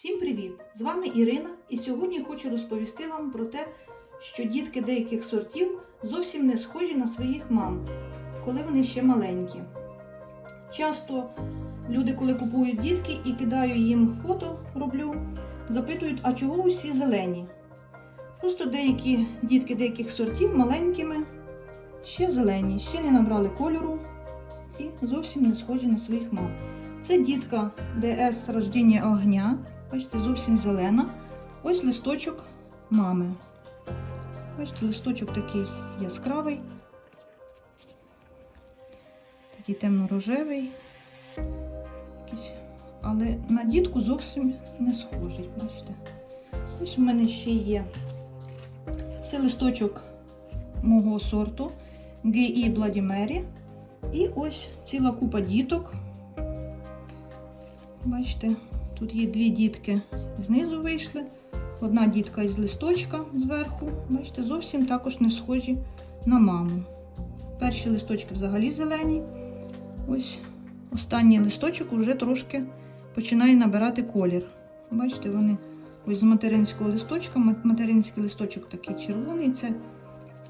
Всім привіт! З вами Ірина, і сьогодні хочу розповісти вам про те, що дітки деяких сортів зовсім не схожі на своїх мам, коли вони ще маленькі. Часто люди, коли купують дітки і кидаю їм фото, роблю, запитують, а чого усі зелені? Просто деякі дітки деяких сортів маленькими, ще зелені, ще не набрали кольору і зовсім не схожі на своїх мам. Це дітка ДС рождення огня. Бачите, зовсім зелена. Ось листочок мами. Бачите, листочок такий яскравий, такий темно-рожевий. Але на дітку зовсім не схожий. Бачите. Ось у мене ще є. Це листочок мого сорту GE Bloody Mary. І ось ціла купа діток. Бачите, тут є дві дітки знизу вийшли. Одна дітка із листочка зверху. Бачите, зовсім також не схожі на маму. Перші листочки взагалі зелені. Ось останній листочок вже трошки починає набирати колір. Бачите, вони ось з материнського листочка. Материнський листочок такий червоний. Це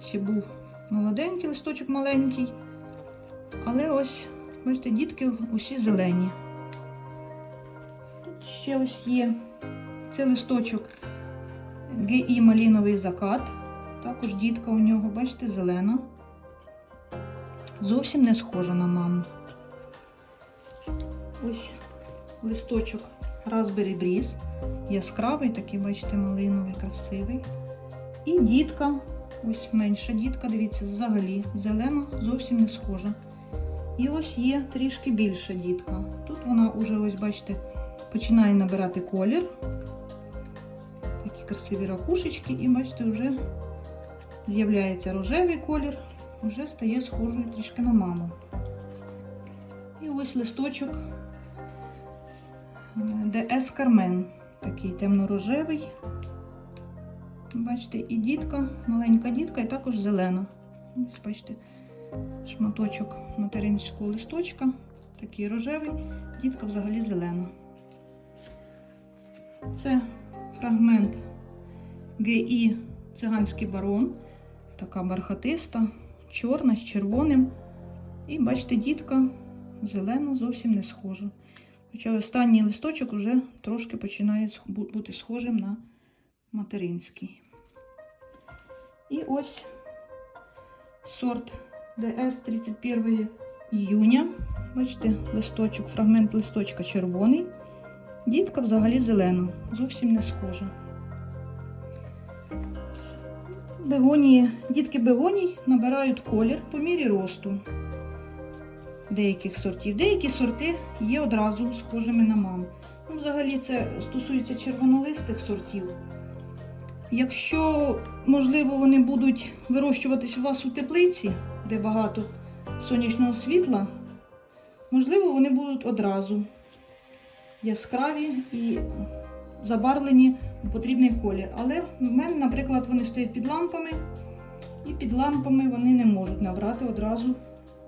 ще був молоденький листочок маленький. Але ось, бачите, дітки усі зелені. Ще ось є це листочок ГІ маліновий закат. Також дітка у нього, бачите, зелена. Зовсім не схожа на маму. Ось листочок Raspberry Breeze. Яскравий, такий, бачите, малиновий, красивий. І дітка, ось менша дітка, дивіться, взагалі зелена, зовсім не схожа. І ось є трішки більша дітка. Тут вона вже, ось, бачите, починає набирати колір. Такі красиві ракушечки, і бачите, вже з'являється рожевий колір, вже стає схожою трішки на маму. І ось листочок DS Carmen, такий темно-рожевий. Бачите, і дітка, маленька дітка, і також зелена. Ось, бачите, шматочок материнського листочка, такий рожевий, дітка взагалі зелена. Це фрагмент ГІ циганський барон, така бархатиста, чорна з червоним. І бачите, дітка зелена, зовсім не схожа. Хоча останній листочок вже трошки починає бути схожим на материнський. І ось сорт ДС 31 іюня. Бачите, листочок, фрагмент листочка червоний. Дітка взагалі зелена, зовсім не схожа. Бегонії, дітки бегоній набирають колір по мірі росту деяких сортів. Деякі сорти є одразу схожими на маму. Ну, Взагалі це стосується червонолистих сортів. Якщо, можливо, вони будуть вирощуватись у вас у теплиці, де багато сонячного світла, можливо, вони будуть одразу яскраві і забарвлені у потрібний колір. Але в мене, наприклад, вони стоять під лампами, і під лампами вони не можуть набрати одразу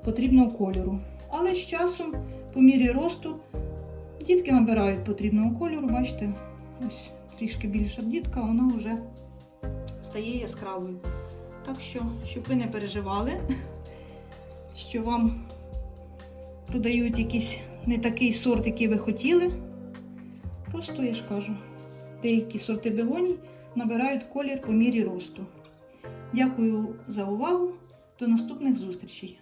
потрібного кольору. Але з часом, по мірі росту, дітки набирають потрібного кольору, бачите, ось трішки більша дітка, вона вже стає яскравою. Так що, щоб ви не переживали, що вам продають якийсь не такий сорт, який ви хотіли. Просто я ж кажу, деякі сорти бегоній набирають колір по мірі росту. Дякую за увагу. До наступних зустрічей!